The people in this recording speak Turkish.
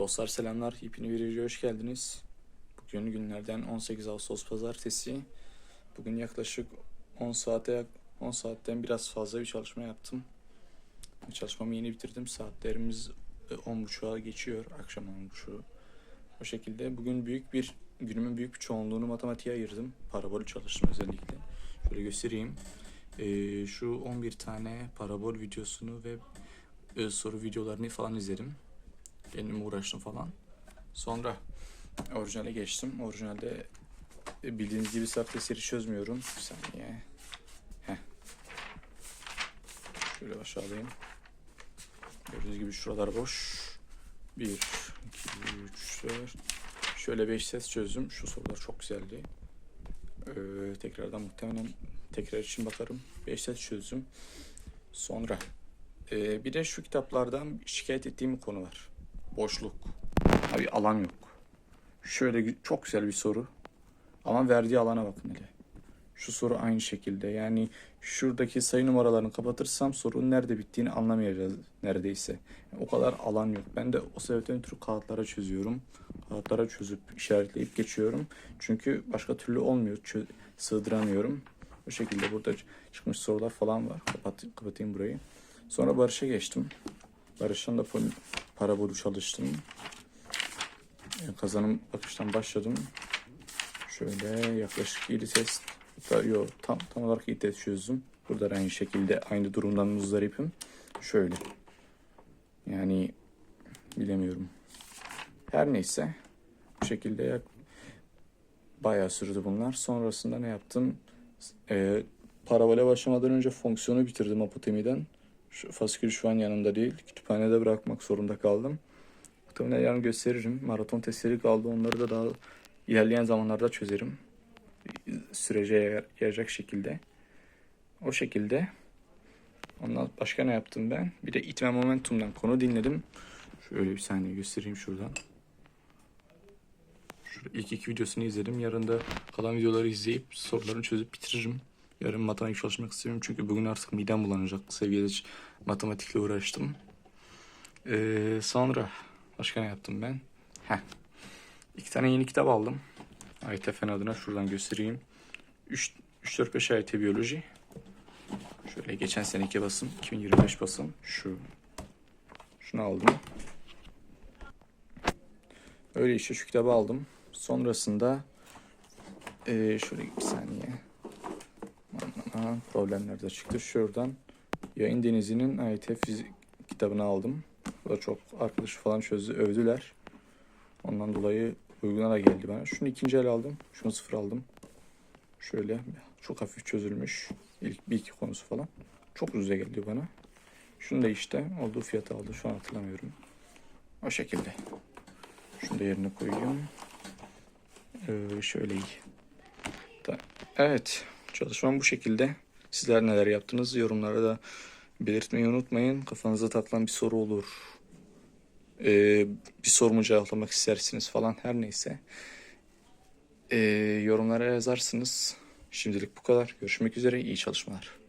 Dostlar selamlar. Bir videoya hoş geldiniz. Bugün günlerden 18 Ağustos Pazartesi. Bugün yaklaşık 10 saate 10 saatten biraz fazla bir çalışma yaptım. Çalışmamı yeni bitirdim. Saatlerimiz e, 10.30'a geçiyor. Akşam 10.30'u. O şekilde bugün büyük bir günümün büyük bir çoğunluğunu matematiğe ayırdım. Parabolü çalıştım özellikle. Şöyle göstereyim. Ee, şu 11 tane parabol videosunu ve e, soru videolarını falan izledim. Kendim uğraştım falan. Sonra orijinale geçtim. Orijinalde e, bildiğiniz gibi sahte seri çözmüyorum. Bir saniye. Heh. Şöyle aşağıdayım. Gördüğünüz gibi şuralar boş. 1, 2, 3, 4. Şöyle 5 ses çözdüm. Şu sorular çok güzeldi. Ee, tekrardan muhtemelen tekrar için bakarım. 5 ses çözdüm. Sonra ee, bir de şu kitaplardan şikayet ettiğim bir konu var. Boşluk. Abi alan yok. Şöyle çok güzel bir soru. Ama verdiği alana bakın hele. Şu soru aynı şekilde. Yani şuradaki sayı numaralarını kapatırsam sorunun nerede bittiğini anlamayacağız neredeyse. o kadar alan yok. Ben de o sebepten ötürü kağıtlara çözüyorum. Kağıtlara çözüp işaretleyip geçiyorum. Çünkü başka türlü olmuyor. Çö- sığdıramıyorum. Bu şekilde burada çıkmış sorular falan var. Kapat kapatayım burayı. Sonra Barış'a geçtim. Barış'tan da pol- parabolü çalıştım. E, Kazanım bakıştan başladım. Şöyle yaklaşık 7 test. Hatta yok tam, tam olarak 7 test çözdüm. Burada da aynı şekilde aynı durumdan muzdaripim. Şöyle. Yani bilemiyorum. Her neyse. Bu şekilde yak bayağı sürdü bunlar. Sonrasında ne yaptım? E, parabole başlamadan önce fonksiyonu bitirdim apotemiden. Şu faskül şu an yanımda değil. Kütüphanede bırakmak zorunda kaldım. Muhtemelen yarın gösteririm. Maraton testleri kaldı. Onları da daha ilerleyen zamanlarda çözerim. Sürece yayacak şekilde. O şekilde. Ondan başka ne yaptım ben? Bir de itme momentumdan konu dinledim. Şöyle bir saniye göstereyim şuradan. Şurada ilk iki videosunu izledim. Yarın da kalan videoları izleyip sorularını çözüp bitiririm. Yarın matematik çalışmak istiyorum çünkü bugün artık midem bulanacak seviyede matematikle uğraştım. Ee, sonra başka ne yaptım ben? Heh. İki tane yeni kitap aldım. AYT fen adına şuradan göstereyim. 3 4 5 AYT biyoloji. Şöyle geçen seneki basım, 2025 basım. Şu. Şunu aldım. Öyle işte şu kitabı aldım. Sonrasında ee, şöyle bir saniye. Aha, problemler de çıktı. Şuradan Yayın Denizi'nin AYT fizik kitabını aldım. Bu da çok arkadaşı falan çözdü, övdüler. Ondan dolayı uyguna da geldi bana. Şunu ikinci el aldım. Şunu sıfır aldım. Şöyle çok hafif çözülmüş. İlk bir iki konusu falan. Çok ucuza geldi bana. Şunu da işte olduğu fiyata aldı. Şu an hatırlamıyorum. O şekilde. Şunu da yerine koyuyorum. Ee, şöyle iyi. Evet. Çalışmam bu şekilde. Sizler neler yaptınız? Yorumlara da belirtmeyi unutmayın. Kafanıza takılan bir soru olur. Ee, bir sorumu cevaplamak istersiniz falan her neyse. Ee, yorumlara yazarsınız. Şimdilik bu kadar. Görüşmek üzere. İyi çalışmalar.